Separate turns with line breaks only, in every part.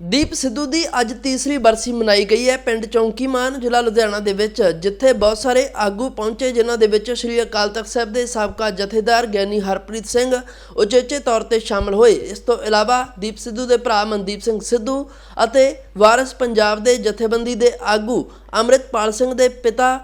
ਦੀਪ ਸਿੱਧੂ ਦੀ ਅੱਜ ਤੀਸਰੀ ਬਰਸੀ ਮਨਾਈ ਗਈ ਹੈ ਪਿੰਡ ਚੌਂਕੀਮਾਨ ਜ਼ਿਲ੍ਹਾ ਲੁਧਿਆਣਾ ਦੇ ਵਿੱਚ, ਜਿੱਥੇ ਬਹੁਤ ਸਾਰੇ ਆਗੂ ਪਹੁੰਚੇ, ਜਿਨ੍ਹਾਂ ਦੇ ਵਿੱਚ ਸ੍ਰੀ ਅਕਾਲ ਤਖਤ ਸਾਹਿਬ ਦੇ ਸਾਬਕਾ ਜਥੇਦਾਰ ਗਿਆਨੀ ਹਰਪ੍ਰੀਤ ਸਿੰਘ ਉਚੇਚੇ ਤੌਰ ਤੇ ਸ਼ਾਮਲ ਹੋਏ। ਇਸ ਤੋਂ ਇਲਾਵਾ ਦੀਪ ਸਿੱਧੂ ਦੇ ਭਰਾ ਮਨਦੀਪ ਸਿੰਘ ਸਿੱਧੂ ਅਤੇ ਵਾਰਿਸ ਪੰਜਾਬ ਦੇ ਜਥੇਬੰਦੀ ਦੇ ਆਗੂ ਅੰਮ੍ਰਿਤਪਾਲ ਸਿੰਘ ਦੇ ਪਿਤਾ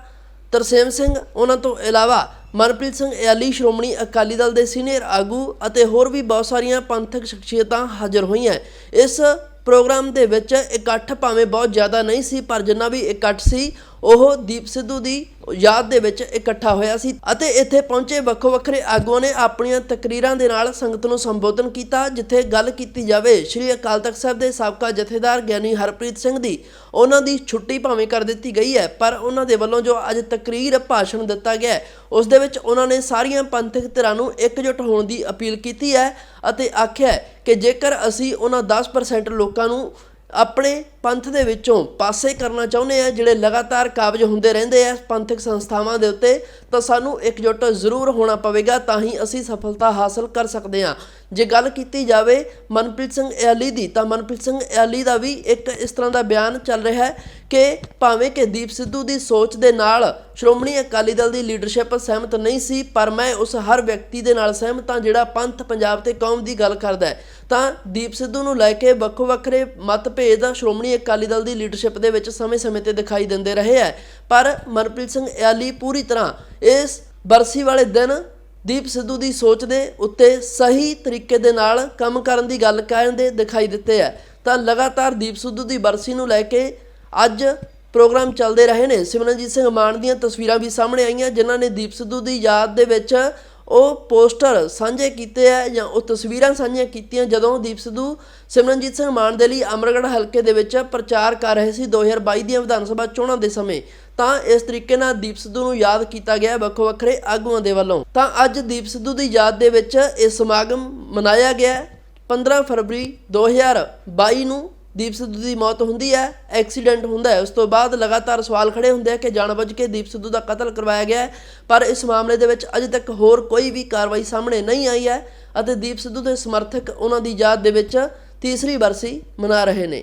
ਤਰਸੇਮ ਸਿੰਘ, ਉਹਨਾਂ ਤੋਂ ਇਲਾਵਾ ਮਨਪ੍ਰੀਤ ਸਿੰਘ ਇਆਲੀ, ਸ਼੍ਰੋਮਣੀ ਅਕਾਲੀ ਦਲ ਦੇ ਸੀਨੀਅਰ ਆਗੂ ਅਤੇ ਹੋਰ ਵੀ ਬਹੁਤ ਸਾਰੀਆਂ ਪੰਥਕ ਸ਼ਖਸੀਅਤਾਂ ਹਾਜ਼ਰ ਹੋਈਆਂ। ਇਸ ਪ੍ਰੋਗਰਾਮ ਦੇ ਵਿੱਚ ਇਕੱਠ ਭਾਵੇਂ ਬਹੁਤ ਜ਼ਿਆਦਾ ਨਹੀਂ ਸੀ ਪਰ ਜਿੰਨਾ ਵੀ ਇਕੱਠ ਸੀ ਉਹ ਦੀਪ ਸਿੱਧੂ ਦੀ ਯਾਦ ਦੇ ਵਿੱਚ ਇਕੱਠਾ ਹੋਇਆ ਸੀ ਅਤੇ ਇੱਥੇ ਪਹੁੰਚੇ ਵੱਖੋ ਵੱਖਰੇ ਆਗੂਆਂ ਨੇ ਆਪਣੀਆਂ ਤਕਰੀਰਾਂ ਦੇ ਨਾਲ ਸੰਗਤ ਨੂੰ ਸੰਬੋਧਨ ਕੀਤਾ, ਜਿੱਥੇ ਗੱਲ ਕੀਤੀ ਜਾਵੇ, ਸ੍ਰੀ ਅਕਾਲ ਤਖਤ ਸਾਹਿਬ ਦੇ ਸਾਬਕਾ ਜਥੇਦਾਰ ਗਿਆਨੀ ਹਰਪ੍ਰੀਤ ਸਿੰਘ ਦੀ। ਉਹਨਾਂ ਦੀ ਛੁੱਟੀ ਭਾਵੇਂ ਕਰ ਦਿੱਤੀ ਗਈ ਹੈ, ਪਰ ਉਹਨਾਂ ਦੇ ਵੱਲੋਂ ਜੋ ਅੱਜ ਤਕਰੀਰ ਭਾਸ਼ਣ ਦਿੱਤਾ ਗਿਆ ਉਸ ਦੇ ਵਿੱਚ ਉਹਨਾਂ ਨੇ ਸਾਰੀਆਂ ਪੰਥਕ ਧਿਰਾਂ ਨੂੰ ਇਕਜੁੱਟ ਹੋਣ ਦੀ ਅਪੀਲ ਕੀਤੀ ਹੈ ਅਤੇ ਆਖਿਆ ਕਿ ਜੇਕਰ ਅਸੀਂ ਉਹਨਾਂ 10% ਲੋਕਾਂ ਨੂੰ ਆਪਣੇ ਪੰਥ ਦੇ ਵਿੱਚੋਂ ਪਾਸੇ ਕਰਨਾ ਚਾਹੁੰਦੇ ਆ, ਜਿਹੜੇ ਲਗਾਤਾਰ ਕਾਬਜ ਹੁੰਦੇ ਰਹਿੰਦੇ ਆ ਪੰਥਕ ਸੰਸਥਾਵਾਂ ਦੇ ਉੱਤੇ, ਤਾਂ ਸਾਨੂੰ ਇਕਜੁੱਟ ਜ਼ਰੂਰ ਹੋਣਾ ਪਵੇਗਾ, ਤਾਂ ਹੀ ਅਸੀਂ ਸਫਲਤਾ ਹਾਸਲ ਕਰ ਸਕਦੇ ਹਾਂ ਜੇ ਗੱਲ ਕੀਤੀ ਜਾਵੇ ਮਨਪ੍ਰੀਤ ਸਿੰਘ ਐਲੀ ਦੀ, ਤਾਂ ਮਨਪ੍ਰੀਤ ਸਿੰਘ ਐਲੀ ਦਾ ਵੀ ਇੱਕ ਇਸ ਤਰ੍ਹਾਂ ਦਾ ਬਿਆਨ ਚੱਲ ਰਿਹਾ ਹੈ ਕਿ ਭਾਵੇਂ ਕਿ ਦੀਪ ਸਿੱਧੂ ਦੀ ਸੋਚ ਦੇ ਨਾਲ ਸ਼੍ਰੋਮਣੀ ਅਕਾਲੀ ਦਲ ਦੀ ਲੀਡਰਸ਼ਿਪ ਸਹਿਮਤ ਨਹੀਂ ਸੀ, ਪਰ ਮੈਂ ਉਸ ਹਰ ਵਿਅਕਤੀ ਦੇ ਨਾਲ ਸਹਿਮਤ ਹਾਂ ਜਿਹੜਾ ਪੰਥ ਪੰਜਾਬ ਤੇ ਕੌਮ ਦੀ ਗੱਲ ਕਰਦਾ ਹੈ। ਤਾਂ ਦੀਪ ਸਿੱਧੂ ਨੂੰ ਲੈ ਕੇ ਵੱਖੋ ਵੱਖਰੇ ਮਤਭੇਦ ਸ਼੍ਰੋਮਣੀ ਅਕਾਲੀ ਦਲ ਦੀ ਲੀਡਰਸ਼ਿਪ ਦੇ ਵਿੱਚ ਸਮੇਂ-ਸਮੇਂ ਤੇ ਦਿਖਾਈ ਦਿੰਦੇ ਰਹੇ ਹੈ। ਪਰ ਮਨਪ੍ਰੀਤ ਸਿੰਘ ਇਆਲੀ ਪੂਰੀ ਤਰ੍ਹਾਂ ਇਸ ਬਰਸੀ ਵਾਲੇ ਦਿਨ ਦੀਪ ਸਿੱਧੂ ਦੀ ਸੋਚ ਦੇ ਉੱਤੇ ਸਹੀ ਤਰੀਕੇ ਦੇ ਨਾਲ ਕੰਮ ਕਰਨ ਦੀ ਗੱਲ ਕਹਿੰਦੇ ਦਿਖਾਈ ਦਿੱਤੇ ਹੈ। ਤਾਂ ਲਗਾਤਾਰ ਦੀਪ ਸਿੱਧੂ ਦੀ ਬਰਸੀ ਨੂੰ ਲੈ ਕੇ ਅੱਜ ਪ੍ਰੋਗਰਾਮ ਚੱਲਦੇ ਰਹੇ ਨੇ। ਸਿਮਰਨਜੀਤ ਸਿੰਘ ਮਾਨ ਦੀਆਂ ਤਸਵੀਰਾਂ ਵੀ ਸਾਹਮਣੇ ਆਈਆਂ, ਜਿਨ੍ਹਾਂ ਨੇ ਦੀਪ ਸਿੱਧੂ ਦੀ ਯਾਦ ਦੇ ਵਿੱਚ ਉਹ ਪੋਸਟਰ ਸਾਂਝੇ ਕੀਤੇ ਆ ਜਾਂ ਉਹ ਤਸਵੀਰਾਂ ਸਾਂਝੀਆਂ ਕੀਤੀਆਂ ਜਦੋਂ ਦੀਪ ਸਿੱਧੂ ਸਿਮਰਨਜੀਤ ਸਿੰਘ ਮਾਨ ਦੇ ਲਈ ਅਮਰਗੜ੍ਹ ਹਲਕੇ ਦੇ ਵਿੱਚ ਪ੍ਰਚਾਰ ਕਰ ਰਹੇ ਸੀ 2022 ਦੀਆਂ ਵਿਧਾਨ ਸਭਾ ਚੋਣਾਂ ਦੇ ਸਮੇਂ। ਤਾਂ ਇਸ ਤਰੀਕੇ ਨਾਲ ਦੀਪ ਸਿੱਧੂ ਨੂੰ ਯਾਦ ਕੀਤਾ ਗਿਆ ਵੱਖੋ ਵੱਖਰੇ ਆਗੂਆਂ ਦੇ ਵੱਲੋਂ। ਤਾਂ ਅੱਜ ਦੀਪ ਸਿੱਧੂ ਦੀ ਯਾਦ ਦੇ ਵਿੱਚ ਇਹ ਸਮਾਗਮ ਮਨਾਇਆ ਗਿਆ। ਹੈ। 15 ਫਰਵਰੀ 2022 ਨੂੰ ਦੀਪ ਸਿੱਧੂ ਦੀ ਮੌਤ ਹੁੰਦੀ ਹੈ ਐਕਸੀਡੈਂਟ ਹੁੰਦਾ ਹੈ, ਉਸ ਤੋਂ ਬਾਅਦ ਲਗਾਤਾਰ ਸਵਾਲ ਖੜੇ ਹੁੰਦੇ ਆ ਕਿ ਜਾਣਬੁੱਝ ਕੇ ਦੀਪ ਸਿੱਧੂ ਦਾ ਕਤਲ ਕਰਵਾਇਆ ਗਿਆ ਹੈ, ਪਰ ਇਸ ਮਾਮਲੇ ਦੇ ਵਿੱਚ ਅਜੇ ਤੱਕ ਹੋਰ ਕੋਈ ਵੀ ਕਾਰਵਾਈ ਸਾਹਮਣੇ ਨਹੀਂ ਆਈ ਹੈ ਅਤੇ ਦੀਪ ਸਿੱਧੂ ਦੇ ਸਮਰਥਕ ਉਹਨਾਂ ਦੀ ਯਾਦ ਦੇ ਵਿੱਚ ਤੀਸਰੀ ਬਰਸੀ ਮਨਾ ਰਹੇ ਨੇ।